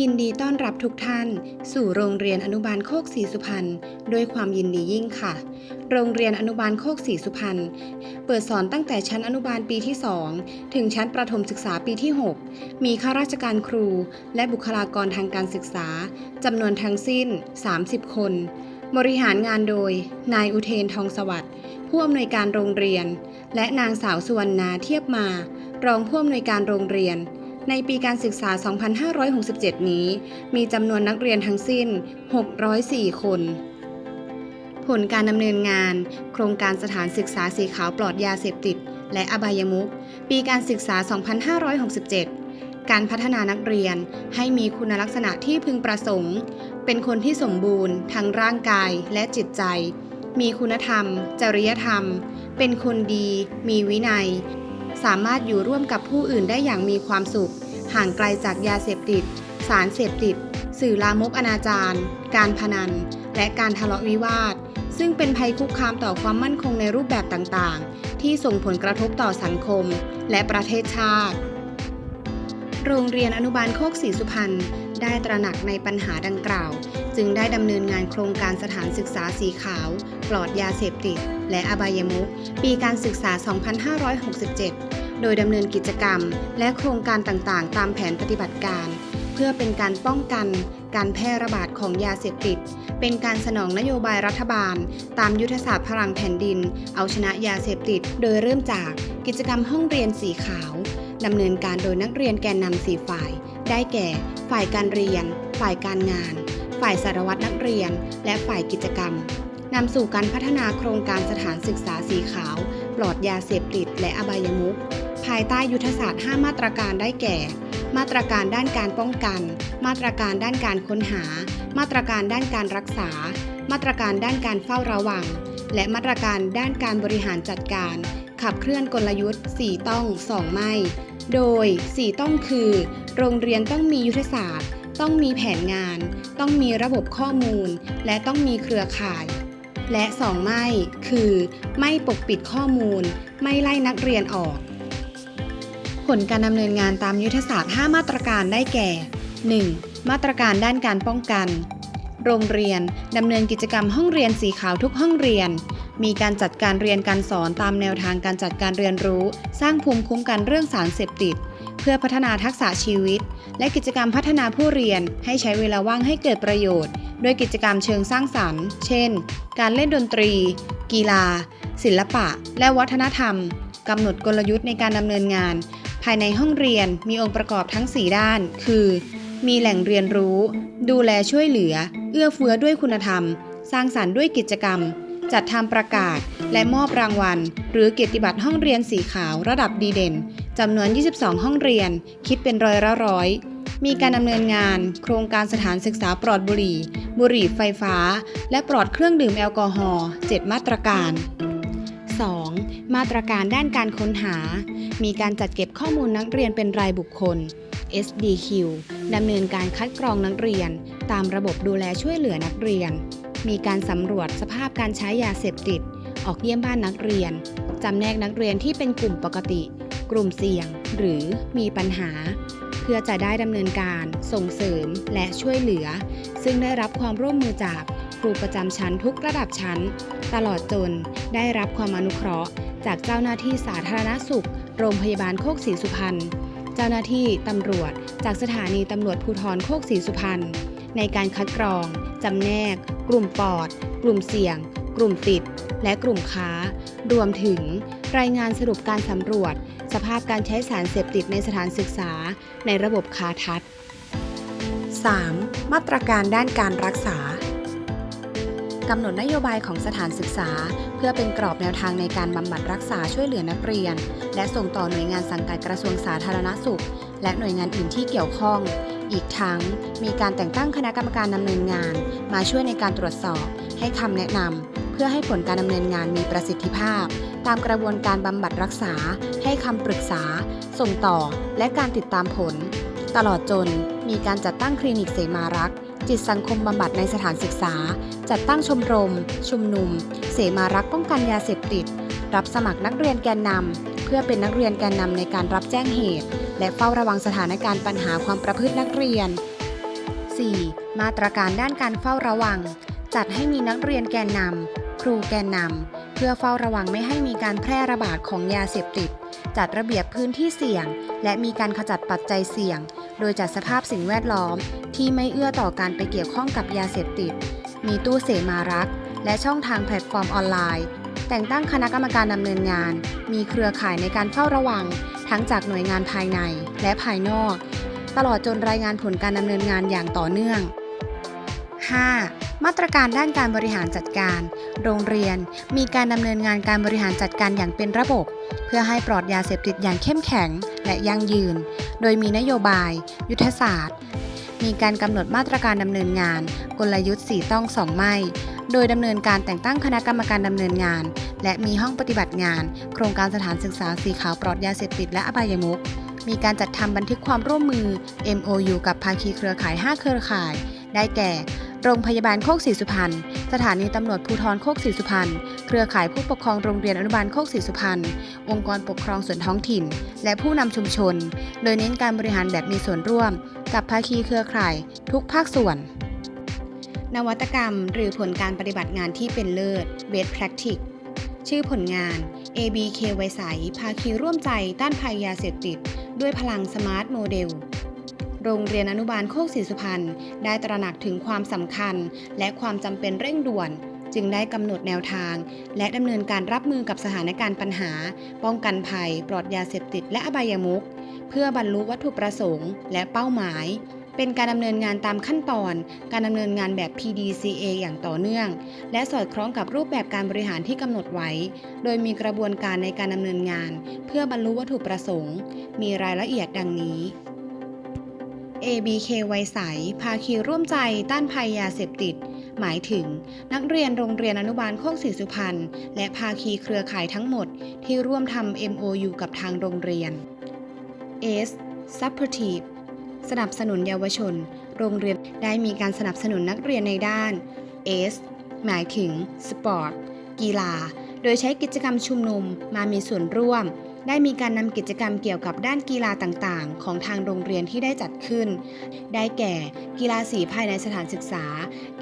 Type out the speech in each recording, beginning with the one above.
ยินดีต้อนรับทุกท่าน สู่โรงเรียนอนุบาลโคกศรีสุพรรณด้วยความยินดียิ่งค่ะ โรงเรียนอนุบาลโคกศรีสุพรรณเปิดสอนตั้งแต่ชั้นอนุบาลปีที่ 2 ถึงชั้นประถมศึกษาปีที่ 6 มีข้าราชการครู และบุคลากรทางการศึกษาจำนวนทั้งสิ้น 30 คน บริหารงานโดย นายอุเทนทองสวัสดิ์ผู้อำนวยการโรงเรียน และนางสาวสุวรรณาเทียบมา รองผู้อำนวยการโรงเรียน ในปีการศึกษา 2567 นี้ มีจำนวนนักเรียนทั้งสิ้น 604 คน ผลการดำเนินงาน โครงการสถานศึกษาสีขาวปลอดยาเสพติด และอบายมุขปีการศึกษา 2567 การพัฒนานักเรียนให้มีคุณลักษณะที่พึงประสงค์ เป็นคนที่สมบูรณ์ ทั้งร่างกายและจิตใจ มีคุณธรรม จริยธรรม เป็นคนดี มีวินัย สามารถอยู่ร่วมกับผู้อื่นได้อย่างมีความสุข ห่างไกลจากยาเสพติด สารเสพติด สื่อลามกอนาจารการพนัน และการทะเลาะวิวาท ซึ่งเป็นภัยคุกคามต่อความมั่นคงในรูปแบบต่างๆ ที่ส่งผลกระทบต่อสังคม และประเทศชาติ โรงเรียนอนุบาลโคกศรีสุพรรณได้ตระหนักในปัญหาดังกล่าว จึงได้ดำเนินงานโครงการสถานศึกษาสีขาว ปลอดยาเสพติด และอบายมุขปีการศึกษา 2567 โดยดำเนินกิจกรรม และโครงการต่างๆ ตามแผนปฏิบัติการ เพื่อเป็นการป้องกันการแพร่ระบาดของยาเสพติด เป็นการสนองนโยบายรัฐบาล ตามยุทธศาสตร์พลังแผ่นดิน เอาชนะยาเสพติด โดยเริ่มจากกิจกรรมห้องเรียนสีขาวดำเนินการโดยนักเรียนแกนนำสี่ฝ่าย ได้แก่ ฝ่ายการเรียน ฝ่ายการงาน ฝ่ายสารวัตรนักเรียน และฝ่ายกิจกรรมนำสู่การพัฒนาโครงการสถานศึกษาสีขาว ปลอดยาเสพติดและอบายมุข ภายใต้ยุทธศาสตร์ 5 มาตรการได้แก่ มาตรการด้านการป้องกัน มาตรการด้านการค้นหา มาตรการด้านการรักษา มาตรการด้านการเฝ้าระวัง และมาตรการด้านการบริหารจัดการ ขับเคลื่อนกลยุทธ์ 4 ต้อง 2 ไม่ โดย 4 ต้องคือ โรงเรียนต้องมียุทธศาสตร์ ต้องมีแผนงาน ต้องมีระบบข้อมูล และต้องมีเครือข่ายและ 2 ไม่ คือ ไม่ปกปิดข้อมูล ไม่ไล่นักเรียนออก ผลการดำเนินงานตามยุทธศาสตร์ 5 มาตรการได้แก่ 1. มาตรการด้านการป้องกัน โรงเรียนดำเนินกิจกรรมห้องเรียนสีขาวทุกห้องเรียน มีการจัดการเรียนการสอนตามแนวทางการจัดการเรียนรู้ สร้างภูมิคุ้มกันเรื่องสารเสพติด เพื่อพัฒนาทักษะชีวิต และกิจกรรมพัฒนาผู้เรียนให้ใช้เวลาว่างให้เกิดประโยชน์ด้วยกิจกรรมเชิงสร้างสรรค์ เช่น การเล่นดนตรี กีฬา ศิลปะ และวัฒนธรรมกำหนดกลยุทธ์ในการดำเนินงาน ภายในห้องเรียนมีองค์ประกอบทั้ง 4 ด้าน คือ มีแหล่งเรียนรู้ ดูแลช่วยเหลือ เอื้อเฟื้อด้วยคุณธรรม สร้างสรรค์ด้วยกิจกรรม จัดทำประกาศ และมอบรางวัล หรือเกียรติบัตรห้องเรียนสีขาวระดับดีเด่นจำนวน 22 ห้องเรียน คิดเป็นร้อยละร้อยมีการดำเนินงาน โครงการสถานศึกษาปลอดบุหรี่ บุหรี่ไฟฟ้า และปลอดเครื่องดื่มแอลกอฮอล์7มาตรการ 2. มาตรการด้านการค้นหา มีการจัดเก็บข้อมูลนักเรียนเป็นรายบุคคล SDQ ดำเนินการคัดกรองนักเรียน ตามระบบดูแลช่วยเหลือนักเรียน มีการสำรวจสภาพการใช้ยาเสพติด ออกเยี่ยมบ้านนักเรียน จำแนกนักเรียนที่เป็นกลุ่มปกติ กลุ่มเสี่ยง หรือมีปัญหา เพื่อจะได้ดำเนินการ ส่งเสริม และช่วยเหลือ ซึ่งได้รับความร่วมมือจาก รูประจำชั้นทุกระดับชั้น ตลอดจนได้รับความอนุเคราะห์ จากเจ้าหน้าที่สาธารณสุข โรงพยาบาลโคกศรีสุพรรณเจ้าหน้าที่ตำรวจ จากสถานีตำรวจภูธรโคกศรีสุพรรณในการคัดกรองจำแนก กลุ่มปอด กลุ่มเสี่ยง กลุ่มติด และกลุ่มค้า รวมถึง รายงานสรุปการสำรวจ สภาพการใช้สารเสพติดในสถานศึกษา ในระบบคาทัศน์ 3. มาตรการด้านการรักษา กำหนดนโยบายของสถานศึกษา เพื่อเป็นกรอบแนวทางในการบำบัดรักษาช่วยเหลือนักเรียน และส่งต่อหน่วยงานสังกัดกระทรวงสาธารณสุข และหน่วยงานอื่นที่เกี่ยวข้อง อีกทั้งมีการแต่งตั้งคณะกรรมการดำเนินงาน มาช่วยในการตรวจสอบ ให้คำแนะนำเพื่อให้ผลการดำเนินงานมีประสิทธิภาพ ตามกระบวนการบำบัดรักษา ให้คำปรึกษา ส่งต่อ และการติดตามผล ตลอดจนมีการจัดตั้งคลินิกเสมารักษ์ จิตสังคมบำบัดในสถานศึกษา จัดตั้งชมรม ชุมนุม เสมารักป้องกันยาเสพติด รับสมัครนักเรียนแกนนำเพื่อเป็นนักเรียนแกนนำในการรับแจ้งเหตุ และเฝ้าระวังสถานการณ์ปัญหาความประพฤตินักเรียน 4. มาตรการด้านการเฝ้าระวัง จัดให้มีนักเรียนแกนนำครูแกนนำเพื่อเฝ้าระวังไม่ให้มีการแพร่ระบาดของยาเสพติด จัดระเบียบพื้นที่เสี่ยง และมีการขจัดปัจจัยเสี่ยง ดยจัดสภาพสิ่งแวดล้อมที่ไม่เอื้อต่อการไปเกี่ยวข้องกับยาเสพติด มีตู้เสมารักและช่องทางแพลตฟอร์มออนไลน์ แต่งตั้งคณะกรรมการดำเนินงาน มีเครือข่ายในการเฝ้าระวัง ทั้งจากหน่วยงานภายในและภายนอก ตลอดจนรายงานผลการดำเนินงานอย่างต่อเนื่อง 5. มาตรการด้านการบริหารจัดการ โรงเรียนมีการดำเนินงานการบริหารจัดการอย่างเป็นระบบ เพื่อให้ปลอดยาเสพติดอย่างเข้มแข็งและยั่งยืน โดยมีนโยบาย ยุทธศาสตร์ มีการกำหนดมาตรการดำเนินงาน กลยุทธ์4ต้องสองไม่ โดยดำเนินการแต่งตั้งคณะกรรมการดำเนินงาน และมีห้องปฏิบัติงาน โครงการสถานศึกษาสีขาวปลอดยาเสพติดและอบายมุขมีการจัดทำบันทึกความร่วมมือ MOU กับภาคีเครือข่าย 5 เครือข่าย ได้แก่ โรงพยาบาลโคกศรีสุพรรณ สถานีตำรวจภูธรโคกศรีสุพรรณ เครือข่ายผู้ปกครองโรงเรียนอนุบาลโคกศรีสุพรรณ องค์กรปกครองส่วนท้องถิ่น และผู้นำชุมชน โดยเน้นการบริหารแบบมีส่วนร่วม กับภาคีเครือข่าย ทุกภาคส่วน นวัตกรรม หรือผลการปฏิบัติงานที่เป็นเลิศ Best Practice ชื่อผลงาน ABK ไวใสภาคีร่วมใจต้านภัยยาเสพติด ด้วยพลังสมาร์ทโมเดล โรงเรียนอนุบาลโคกศรีสุพรรณได้ตระหนักถึงความสำคัญ และความจำเป็นเร่งด่วน จึงได้กำหนดแนวทาง และดำเนินการรับมือกับสถานการณ์ปัญหา ป้องกันภัย ปลอดยาเสพติดและอบายมุขเพื่อบรรลุวัตถุประสงค์ และเป้าหมาย เป็นการดำเนินงานตามขั้นตอน การดำเนินงานแบบ PDCA อย่างต่อเนื่อง และสอดคล้องกับรูปแบบการบริหารที่กำหนดไว้ โดยมีกระบวนการในการดำเนินงาน เพื่อบรรลุวัตถุประสงค์ มีรายละเอียดดังนี้ ABK ไวใส ภาคีร่วมใจต้านภัยยาเสพติด หมายถึง นักเรียนโรงเรียนอนุบาลโคกศรีสุพรรณและภาคีเครือข่ายทั้งหมดที่ร่วมทำ MOU กับทางโรงเรียน S Supportive สนับสนุนเยาวชน โรงเรียนได้มีการสนับสนุนนักเรียนในด้าน S หมายถึง Sport กีฬา โดยใช้กิจกรรมชุมนุมมามีส่วนร่วม ได้มีการนำกิจกรรมเกี่ยวกับด้านกีฬาต่างๆ ของทางโรงเรียนที่ได้จัดขึ้น ได้แก่ กีฬาสีภายในสถานศึกษา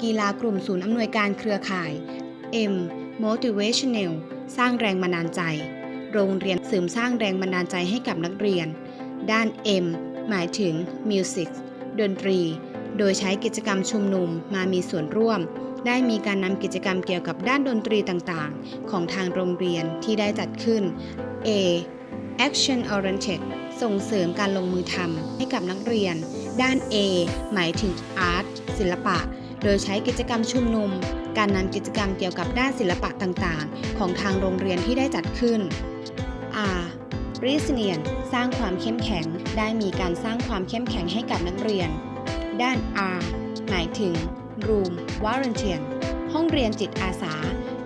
กีฬากลุ่มศูนย์อำนวยการเครือข่าย M motivational สร้างแรงบันดาลใจ โรงเรียนเสริมสร้างแรงบันดาลใจให้กับนักเรียน ด้าน M หมายถึง Music ดนตรี โดยใช้กิจกรรมชุมนุมมามีส่วนร่วม ได้มีการนำกิจกรรมเกี่ยวกับด้านดนตรีต่างๆ ของทางโรงเรียนที่ได้จัดขึ้น A action oriented ส่งเสริมการลงมือทำให้กับนักเรียน ด้าน A หมายถึง art ศิลปะ โดยใช้กิจกรรมชุมนุม การนำกิจกรรมเกี่ยวกับด้านศิลปะต่างๆ ของทางโรงเรียนที่ได้จัดขึ้น R resilient สร้างความเข้มแข็ง ได้มีการสร้างความเข้มแข็งให้กับนักเรียน ด้าน R หมายถึง room volunteer ห้องเรียนจิตอาสา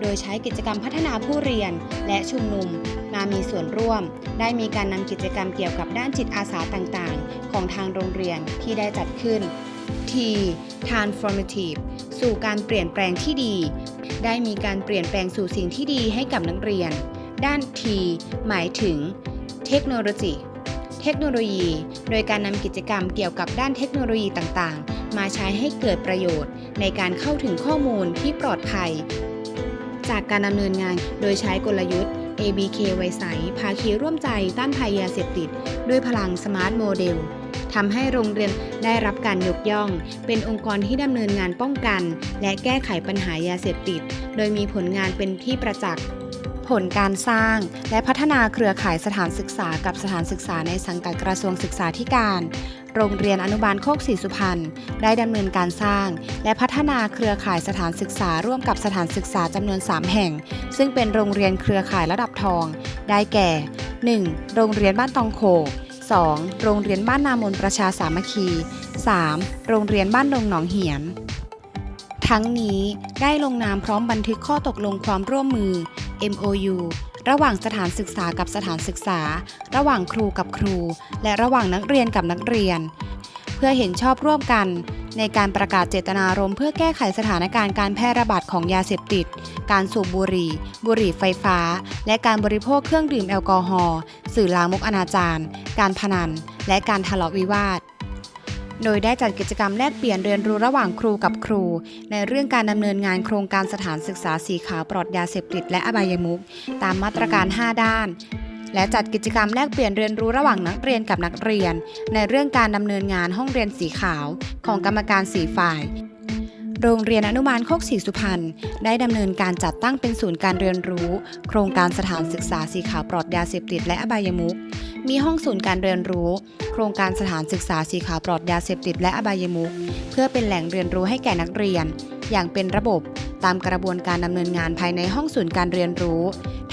โดยใช้กิจกรรมพัฒนาผู้เรียนและชุมนุม มามีส่วนร่วม ได้มีการนำกิจกรรมเกี่ยวกับด้านจิตอาสาต่างๆ ของทางโรงเรียนที่ได้จัดขึ้น T transformative สู่การเปลี่ยนแปลงที่ดี ได้มีการเปลี่ยนแปลงสู่สิ่งที่ดีให้กับนักเรียน ด้าน T หมายถึงเทคโนโลยี ทคโนโลยี โดยการนำกิจกรรมเกี่ยวกับด้านเทคโนโลยีต่างๆ มาใช้ให้เกิดประโยชน์ ในการเข้าถึงข้อมูลที่ปลอดภัย จากการดำเนินงานโดยใช้กลยุทธ์ ABK ไวใสภาคีร่วมใจต้านภัยยาเสพติด ด้วยพลังสมาร์ทโมเดลทำให้โรงเรียนได้รับการยกย่อง เป็นองค์กรที่ดำเนินงานป้องกัน และแก้ไขปัญหายาเสพติด โดยมีผลงานเป็นที่ประจักษ์ ผลการสร้าง และพัฒนาเครือข่ายสถานศึกษากับสถานศึกษาในสังกัดกระทรวงศึกษาธิการ โรงเรียนอนุบาลโคกศรีสุพรรณได้ดำเนินการสร้าง และพัฒนาเครือข่ายสถานศึกษาร่วมกับสถานศึกษาจำนวน 3 แห่ง ซึ่งเป็นโรงเรียนเครือข่ายระดับทอง ได้แก่ 1. โรงเรียนบ้านตองโข 2. โรงเรียนบ้านนามนประชาสามัคคี 3. โรงเรียนบ้านดงหนองเหียน ทั้งนี้ได้ลงนามพร้อมบันทึกข้อตกลงความร่วมมือ MOU ระหว่างสถานศึกษากับสถานศึกษา ระหว่างครูกับครู และระหว่างนักเรียนกับนักเรียน เพื่อเห็นชอบร่วมกัน ในการประกาศเจตนารมณ์เพื่อแก้ไขสถานการณ์การแพร่ระบาดของยาเสพติด การสูบบุหรี่ บุหรี่ไฟฟ้า และการบริโภคเครื่องดื่มแอลกอฮอล์สื่อลามกอนาจารการพนัน และการทะเลาะวิวาท โดยได้จัดกิจกรรมแลกเปลี่ยนเรียนรู้ระหว่างครูกับครู ในเรื่องการดำเนินงานโครงการสถานศึกษาสีขาวปลอดยาเสพติดและอบายมุขตามมาตรการ 5 ด้าน และจัดกิจกรรมแลกเปลี่ยนเรียนรู้ระหว่างนักเรียนกับนักเรียน ในเรื่องการดำเนินงานห้องเรียนสีขาว ของกรรมการสีฝ่ายโรงเรียนอนุบาลโคกศรีสุพรรณได้ดำเนินการจัดตั้งเป็นศูนย์การเรียนรู้ โครงการสถานศึกษาสีขาวปลอดยาเสพติดและอบายมุข มีห้องศูนย์การเรียนรู้ โครงการสถานศึกษาสีขาวปลอดยาเสพติดและอบายมุขเพื่อเป็นแหล่งเรียนรู้ให้แก่นักเรียน อย่างเป็นระบบตามกระบวนการดำเนินงานภายในห้องศูนย์การเรียนรู้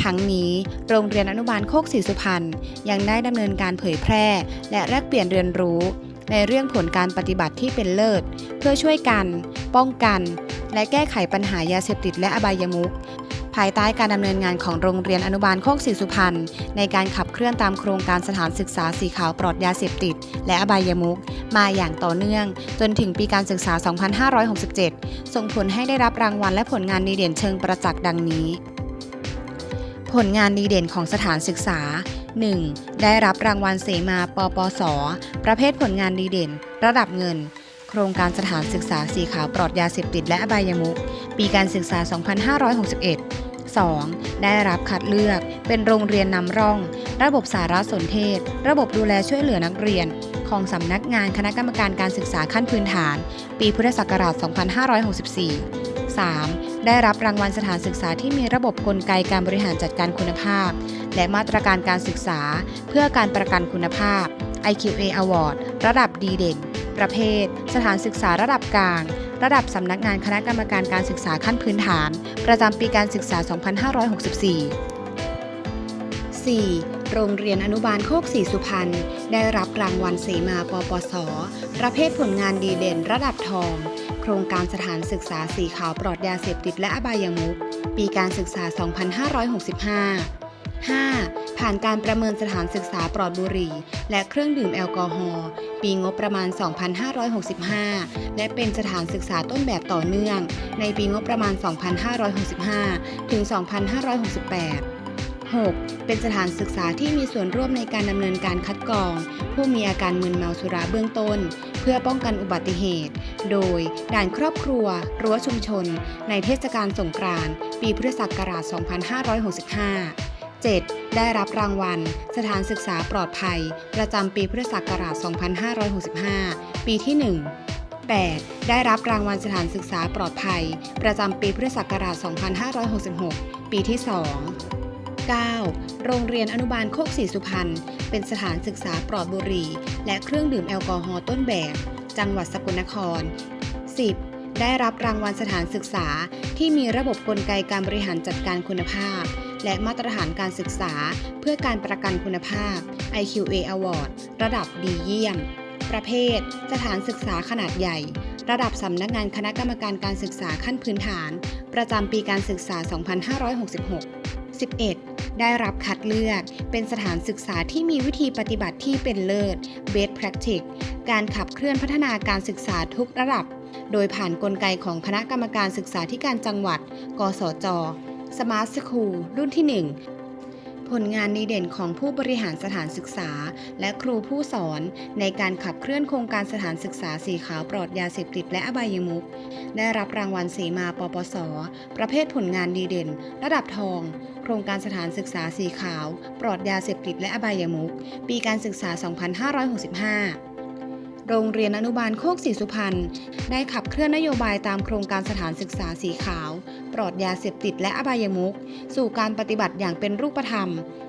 ทั้งนี้ โรงเรียนอนุบาลโคกศรีสุพรรณยังได้ดำเนินการเผยแพร่ และแลกเปลี่ยนเรียนรู้ ในเรื่องผลการปฏิบัติที่เป็นเลิศ เพื่อช่วยกัน ป้องกัน และแก้ไขปัญหายาเสพติดและอบายมุข ภายใต้การดำเนินงานของโรงเรียนอนุบาลโคกศรีสุพรรณในการขับเคลื่อนตามโครงการสถานศึกษาสีขาวปลอดยาเสพติด และอบายมุขมาอย่างต่อเนื่อง จนถึงปีการศึกษา 2567 ส่งผลให้ได้รับรางวัลและผลงานดีเด่นเชิงประจักษ์ดังนี้ ผลงานดีเด่นของสถานศึกษา 1. ได้รับรางวัลเสมาปปส ประเภทผลงานดีเด่น ระดับเงิน โครงการสถานศึกษาสีขาวปลอดยาเสพติดและอบายมุขปีการศึกษา 2561 2. ได้รับคัดเลือก เป็นโรงเรียนนำร่อง ระบบสารสนเทศ ระบบดูแลช่วยเหลือนักเรียน ของสำนักงานคณะกรรมการการศึกษาขั้นพื้นฐาน ปีพุทธศักราช 2564 3. ได้รับรางวัลสถานศึกษาที่มีระบบกลไกการบริหารจัดการคุณภาพ และมาตรการการศึกษา เพื่อการประกันคุณภาพ IQA Award ระดับดีเด่น ประเภท สถานศึกษาระดับกลาง ระดับสำนักงานคณะกรรมการการศึกษาขั้นพื้นฐาน ประจำปีการศึกษา 2564 4. โรงเรียนอนุบาลโคกศรีสุพรรณ ได้รับรางวัลเสมาปปส ประเภทผลงานดีเด่นระดับทอง โครงการสถานศึกษาสีขาวปลอดยาเสพติดและอบายามุขปีการศึกษา 2565 5. ผ่านการประเมินสถานศึกษาปลอดบุหรี่ และเครื่องดื่มแอลกอฮอล์ปีงบประมาณ 2565 และเป็นสถานศึกษาต้นแบบต่อเนื่อง ในปีงบประมาณ 2565 ถึง 2568 6. เป็นสถานศึกษาที่มีส่วนร่วมในการดำเนินการคัดกรอง ผู้มีอาการมึนเมาสุราเบื้องต้น เพื่อป้องกันอุบัติเหตุ โดยด่านครอบครัว รั้วชุมชน ในเทศกาลสงกรานต์ปีพุทธศักราช 2565 7. ได้รับรางวัล สถานศึกษาปลอดภัย ประจำปีพุทธศักราช 2565 ปีที่ 1 8. ได้รับรางวัลสถานศึกษาปลอดภัย ประจำปีพุทธศักราช 2566 ปีที่ 2 9. โรงเรียนอนุบาลโคกศรีสุพรรณ เป็นสถานศึกษาปลอดบุหรี่ และเครื่องดื่มแอลกอฮอล์ต้นแบบ จังหวัดสกลนคร 10. ได้รับรางวัลสถานศึกษาที่มีระบบกลไกการบริหารจัดการคุณภาพ และมาตรฐานการศึกษา เพื่อการประกันคุณภาพ IQA Award ระดับดีเยี่ยม ประเภท สถานศึกษาขนาดใหญ่ ระดับสำนักงานคณะกรรมการการศึกษาขั้นพื้นฐาน ประจำปีการศึกษา 2566 11. ได้รับคัดเลือก เป็นสถานศึกษาที่มีวิธีปฏิบัติที่เป็นเลิศ Best Practice การขับเคลื่อนพัฒนาการศึกษาทุกระดับ โดยผ่านนกลไกของคณะกรรมการศึกษาธิการจังหวัด กสจ Smart School รุ่นที่ 1 ผลงานดีเด่นของผู้บริหารสถานศึกษา และครูผู้สอนในการขับเคลื่อนโครงการสถานศึกษาสีขาวปลอดยาเสพติดและอบายมุขได้รับรางวัลเสมาปปส ประเภทผลงานดีเด่น ระดับทอง โครงการสถานศึกษาสีขาว ปลอดยาเสพติดและอบายมุขปีการศึกษา 2565โรงเรียนอนุบาลโคกศรีสุพรรณได้ขับเคลื่อนนโยบายตามโครงการสถานศึกษาสีขาว ปลอดยาเสพติดและอบายมุขสู่การปฏิบัติอย่างเป็นรูปธรรม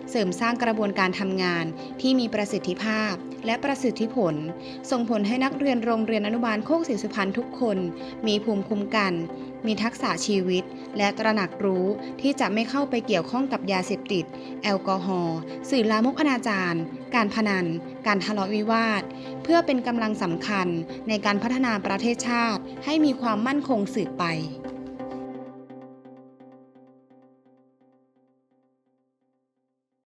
เสริมสร้างกระบวนการทำงานที่มีประสิทธิภาพ และประสิทธิผล ส่งผลให้นักเรียนโรงเรียนอนุบาลโคกศรีสุพรรณทุกคน มีภูมิคุ้มกัน มีทักษะชีวิต และตระหนักรู้ที่จะไม่เข้าไปเกี่ยวข้องกับยาเสพติด แอลกอฮอล์สื่อลามกอนาจารการพนัน การทะเลาะวิวาท เพื่อเป็นกำลังสำคัญในการพัฒนาประเทศชาติให้มีความมั่นคงสืบไป